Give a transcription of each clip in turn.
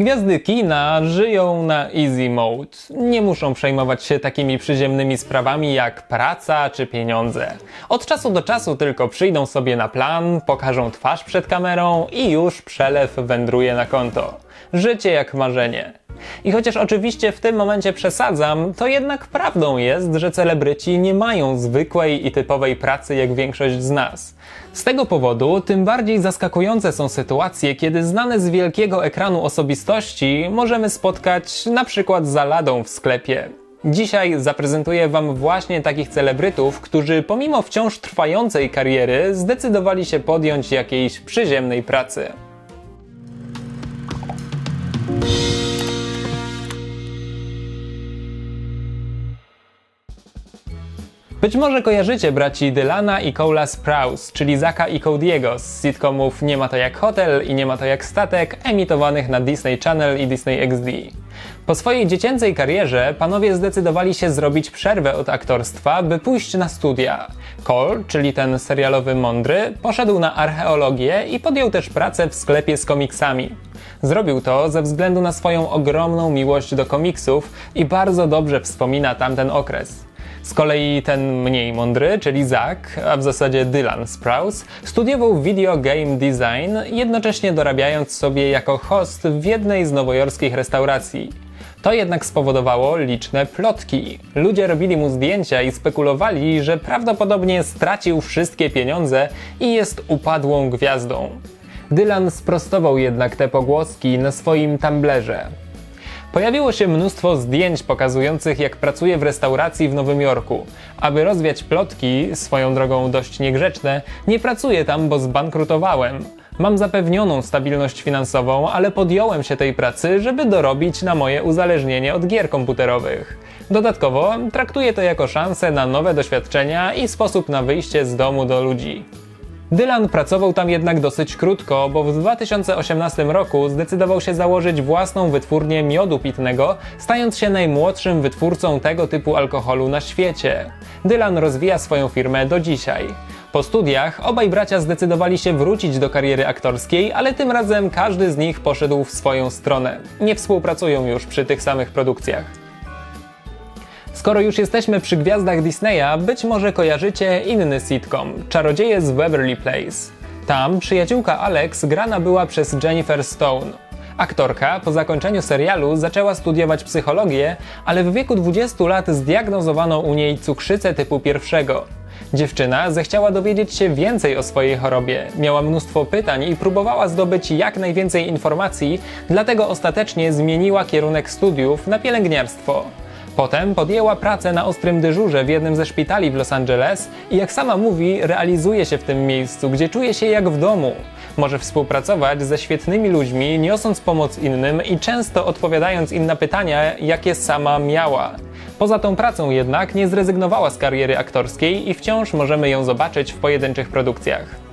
Gwiazdy kina żyją na easy mode. Nie muszą przejmować się takimi przyziemnymi sprawami jak praca czy pieniądze. Od czasu do czasu tylko przyjdą sobie na plan, pokażą twarz przed kamerą i już przelew wędruje na konto. Życie jak marzenie. I chociaż oczywiście w tym momencie przesadzam, to jednak prawdą jest, że celebryci nie mają zwykłej i typowej pracy jak większość z nas. Z tego powodu tym bardziej zaskakujące są sytuacje, kiedy znane z wielkiego ekranu osobistości możemy spotkać na przykład za ladą w sklepie. Dzisiaj zaprezentuję Wam właśnie takich celebrytów, którzy pomimo wciąż trwającej kariery zdecydowali się podjąć jakiejś przyziemnej pracy. Być może kojarzycie braci Dylana i Cola Sprouse, czyli Zaka i Cody'ego z sitcomów Nie ma to jak hotel i Nie ma to jak statek, emitowanych na Disney Channel i Disney XD. Po swojej dziecięcej karierze panowie zdecydowali się zrobić przerwę od aktorstwa, by pójść na studia. Cole, czyli ten serialowy mądry, poszedł na archeologię i podjął też pracę w sklepie z komiksami. Zrobił to ze względu na swoją ogromną miłość do komiksów i bardzo dobrze wspomina tamten okres. Z kolei ten mniej mądry, czyli Zach, a w zasadzie Dylan Sprouse, studiował video game design, jednocześnie dorabiając sobie jako host w jednej z nowojorskich restauracji. To jednak spowodowało liczne plotki. Ludzie robili mu zdjęcia i spekulowali, że prawdopodobnie stracił wszystkie pieniądze i jest upadłą gwiazdą. Dylan sprostował jednak te pogłoski na swoim Tumblerze. Pojawiło się mnóstwo zdjęć pokazujących, jak pracuje w restauracji w Nowym Jorku. Aby rozwiać plotki, swoją drogą dość niegrzeczne, nie pracuję tam, bo zbankrutowałem. Mam zapewnioną stabilność finansową, ale podjąłem się tej pracy, żeby dorobić na moje uzależnienie od gier komputerowych. Dodatkowo traktuję to jako szansę na nowe doświadczenia i sposób na wyjście z domu do ludzi. Dylan pracował tam jednak dosyć krótko, bo w 2018 roku zdecydował się założyć własną wytwórnię miodu pitnego, stając się najmłodszym wytwórcą tego typu alkoholu na świecie. Dylan rozwija swoją firmę do dzisiaj. Po studiach obaj bracia zdecydowali się wrócić do kariery aktorskiej, ale tym razem każdy z nich poszedł w swoją stronę. Nie współpracują już przy tych samych produkcjach. Skoro już jesteśmy przy gwiazdach Disneya, być może kojarzycie inny sitcom Czarodzieje z Waverly Place. Tam przyjaciółka Alex grana była przez Jennifer Stone. Aktorka po zakończeniu serialu zaczęła studiować psychologię, ale w wieku 20 lat zdiagnozowano u niej cukrzycę typu pierwszego. Dziewczyna zechciała dowiedzieć się więcej o swojej chorobie, miała mnóstwo pytań i próbowała zdobyć jak najwięcej informacji, dlatego ostatecznie zmieniła kierunek studiów na pielęgniarstwo. Potem podjęła pracę na ostrym dyżurze w jednym ze szpitali w Los Angeles i jak sama mówi, realizuje się w tym miejscu, gdzie czuje się jak w domu. Może współpracować ze świetnymi ludźmi, niosąc pomoc innym i często odpowiadając im na pytania, jakie sama miała. Poza tą pracą jednak nie zrezygnowała z kariery aktorskiej i wciąż możemy ją zobaczyć w pojedynczych produkcjach.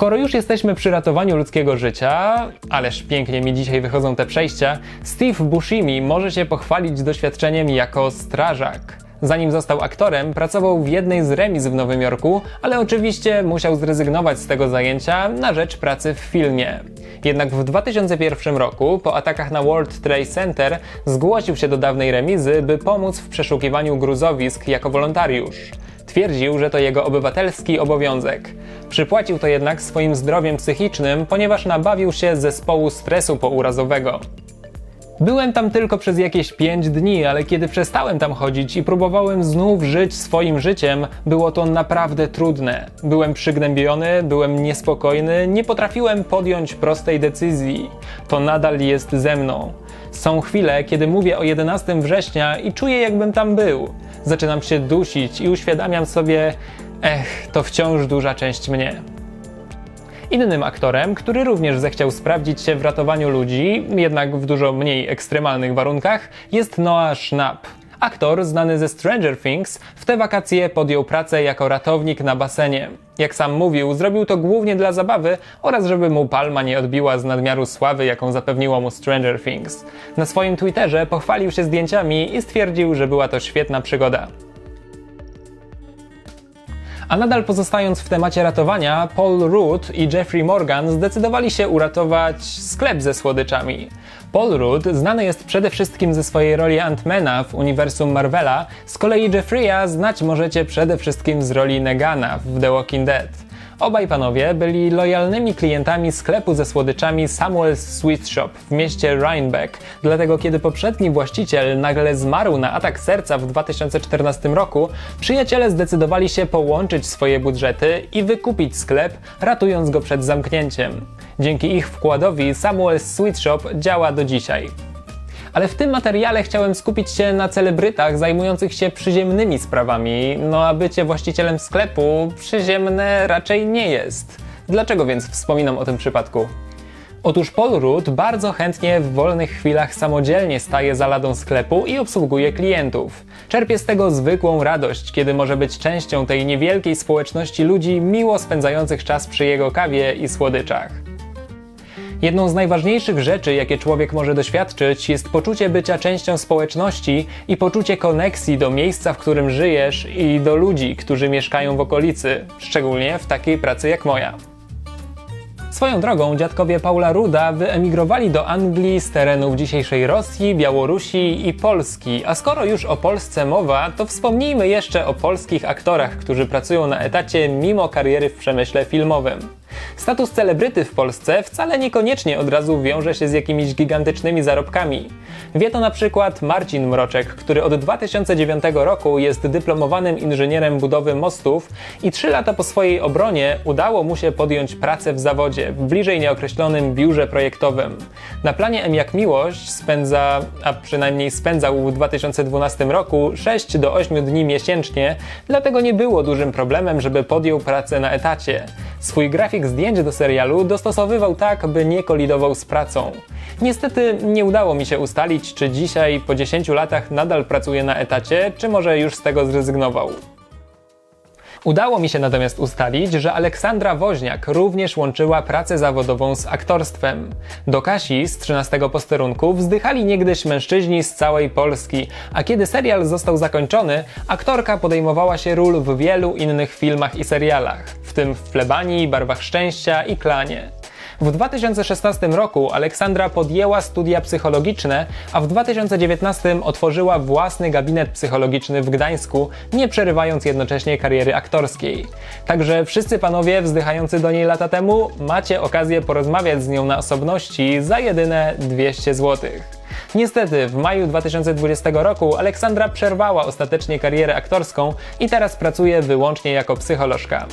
Skoro już jesteśmy przy ratowaniu ludzkiego życia, ależ pięknie mi dzisiaj wychodzą te przejścia, Steve Buscemi może się pochwalić doświadczeniem jako strażak. Zanim został aktorem, pracował w jednej z remiz w Nowym Jorku, ale oczywiście musiał zrezygnować z tego zajęcia na rzecz pracy w filmie. Jednak w 2001 roku, po atakach na World Trade Center, zgłosił się do dawnej remizy, by pomóc w przeszukiwaniu gruzowisk jako wolontariusz. Twierdził, że to jego obywatelski obowiązek. Przypłacił to jednak swoim zdrowiem psychicznym, ponieważ nabawił się zespołu stresu pourazowego. Byłem tam tylko przez jakieś 5 dni, ale kiedy przestałem tam chodzić i próbowałem znów żyć swoim życiem, było to naprawdę trudne. Byłem przygnębiony, byłem niespokojny, nie potrafiłem podjąć prostej decyzji. To nadal jest ze mną. Są chwile, kiedy mówię o 11 września i czuję, jakbym tam był. Zaczynam się dusić i uświadamiam sobie, ech, to wciąż duża część mnie. Innym aktorem, który również zechciał sprawdzić się w ratowaniu ludzi, jednak w dużo mniej ekstremalnych warunkach, jest Noah Schnapp. Aktor znany ze Stranger Things w te wakacje podjął pracę jako ratownik na basenie. Jak sam mówił, zrobił to głównie dla zabawy oraz żeby mu palma nie odbiła z nadmiaru sławy, jaką zapewniło mu Stranger Things. Na swoim Twitterze pochwalił się zdjęciami i stwierdził, że była to świetna przygoda. A nadal pozostając w temacie ratowania, Paul Rudd i Jeffrey Morgan zdecydowali się uratować sklep ze słodyczami. Paul Rudd znany jest przede wszystkim ze swojej roli Ant-Mana w uniwersum Marvela, z kolei Jeffreya znać możecie przede wszystkim z roli Negana w The Walking Dead. Obaj panowie byli lojalnymi klientami sklepu ze słodyczami Samuel's Sweet Shop w mieście Rhinebeck, dlatego kiedy poprzedni właściciel nagle zmarł na atak serca w 2014 roku, przyjaciele zdecydowali się połączyć swoje budżety i wykupić sklep, ratując go przed zamknięciem. Dzięki ich wkładowi Samuel's Sweet Shop działa do dzisiaj. Ale w tym materiale chciałem skupić się na celebrytach zajmujących się przyziemnymi sprawami, no a bycie właścicielem sklepu przyziemne raczej nie jest. Dlaczego więc wspominam o tym przypadku? Otóż Paul Rudd bardzo chętnie w wolnych chwilach samodzielnie staje za ladą sklepu i obsługuje klientów. Czerpie z tego zwykłą radość, kiedy może być częścią tej niewielkiej społeczności ludzi miło spędzających czas przy jego kawie i słodyczach. Jedną z najważniejszych rzeczy, jakie człowiek może doświadczyć, jest poczucie bycia częścią społeczności i poczucie koneksji do miejsca, w którym żyjesz i do ludzi, którzy mieszkają w okolicy, szczególnie w takiej pracy jak moja. Swoją drogą dziadkowie Paula Ruda wyemigrowali do Anglii z terenów dzisiejszej Rosji, Białorusi i Polski. A skoro już o Polsce mowa, to wspomnijmy jeszcze o polskich aktorach, którzy pracują na etacie mimo kariery w przemyśle filmowym. Status celebryty w Polsce wcale niekoniecznie od razu wiąże się z jakimiś gigantycznymi zarobkami. Wie to na przykład Marcin Mroczek, który od 2009 roku jest dyplomowanym inżynierem budowy mostów i 3 lata po swojej obronie udało mu się podjąć pracę w zawodzie w bliżej nieokreślonym biurze projektowym. Na planie M jak Miłość spędza, a przynajmniej spędzał w 2012 roku 6 do 8 dni miesięcznie, dlatego nie było dużym problemem, żeby podjął pracę na etacie. Swój grafik zdjęć do serialu dostosowywał tak, by nie kolidował z pracą. Niestety nie udało mi się ustalić, czy dzisiaj, po 10 latach, nadal pracuje na etacie, czy może już z tego zrezygnował. Udało mi się natomiast ustalić, że Aleksandra Woźniak również łączyła pracę zawodową z aktorstwem. Do Kasi z 13 posterunku wzdychali niegdyś mężczyźni z całej Polski, a kiedy serial został zakończony, aktorka podejmowała się ról w wielu innych filmach i serialach, w tym w Plebanii, Barwach Szczęścia i Klanie. W 2016 roku Aleksandra podjęła studia psychologiczne, a w 2019 otworzyła własny gabinet psychologiczny w Gdańsku, nie przerywając jednocześnie kariery aktorskiej. Także wszyscy panowie wzdychający do niej lata temu macie okazję porozmawiać z nią na osobności za jedyne 200 zł. Niestety, w maju 2020 roku Aleksandra przerwała ostatecznie karierę aktorską i teraz pracuje wyłącznie jako psycholożka.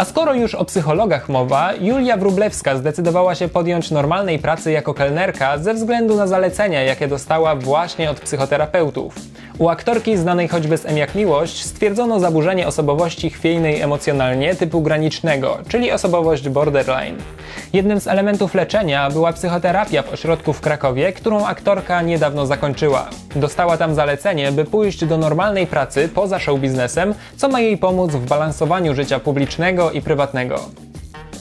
A skoro już o psychologach mowa, Julia Wrublewska zdecydowała się podjąć normalnej pracy jako kelnerka ze względu na zalecenia, jakie dostała właśnie od psychoterapeutów. U aktorki znanej choćby z M jak Miłość stwierdzono zaburzenie osobowości chwiejnej emocjonalnie typu granicznego, czyli osobowość borderline. Jednym z elementów leczenia była psychoterapia w ośrodku w Krakowie, którą aktorka niedawno zakończyła. Dostała tam zalecenie, by pójść do normalnej pracy poza show biznesem, co ma jej pomóc w balansowaniu życia publicznego i prywatnego.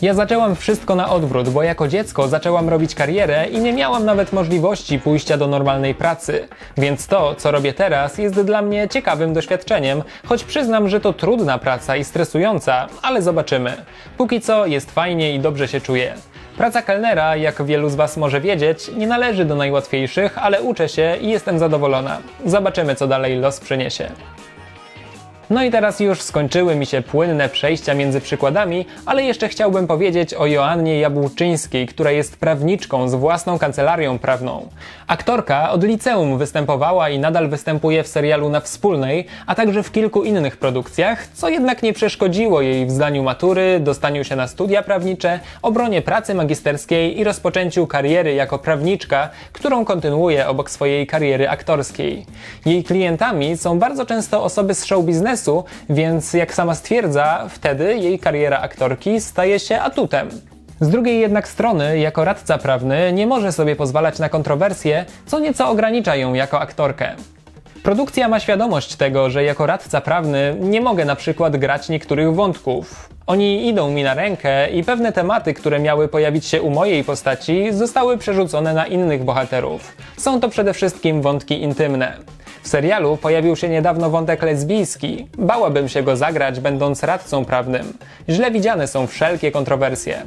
Ja zaczęłam wszystko na odwrót, bo jako dziecko zaczęłam robić karierę i nie miałam nawet możliwości pójścia do normalnej pracy. Więc to, co robię teraz, jest dla mnie ciekawym doświadczeniem, choć przyznam, że to trudna praca i stresująca, ale zobaczymy. Póki co jest fajnie i dobrze się czuję. Praca kelnera, jak wielu z Was może wiedzieć, nie należy do najłatwiejszych, ale uczę się i jestem zadowolona. Zobaczymy, co dalej los przyniesie. No i teraz już skończyły mi się płynne przejścia między przykładami, ale jeszcze chciałbym powiedzieć o Joannie Jabłczyńskiej, która jest prawniczką z własną kancelarią prawną. Aktorka od liceum występowała i nadal występuje w serialu na Wspólnej, a także w kilku innych produkcjach, co jednak nie przeszkodziło jej w zdaniu matury, dostaniu się na studia prawnicze, obronie pracy magisterskiej i rozpoczęciu kariery jako prawniczka, którą kontynuuje obok swojej kariery aktorskiej. Jej klientami są bardzo często osoby z show biznesu, więc jak sama stwierdza, wtedy jej kariera aktorki staje się atutem. Z drugiej jednak strony, jako radca prawny, nie może sobie pozwalać na kontrowersje, co nieco ogranicza ją jako aktorkę. Produkcja ma świadomość tego, że jako radca prawny nie mogę na przykład grać niektórych wątków. Oni idą mi na rękę i pewne tematy, które miały pojawić się u mojej postaci, zostały przerzucone na innych bohaterów. Są to przede wszystkim wątki intymne. W serialu pojawił się niedawno wątek lesbijski. Bałabym się go zagrać, będąc radcą prawnym. Źle widziane są wszelkie kontrowersje.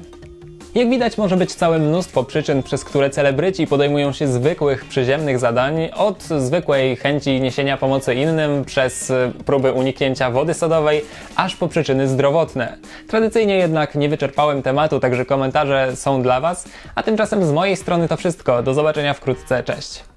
Jak widać, może być całe mnóstwo przyczyn, przez które celebryci podejmują się zwykłych, przyziemnych zadań, od zwykłej chęci niesienia pomocy innym, przez y, próby uniknięcia wody sodowej, aż po przyczyny zdrowotne. Tradycyjnie jednak nie wyczerpałem tematu, także komentarze są dla Was, a tymczasem z mojej strony to wszystko. Do zobaczenia wkrótce, cześć.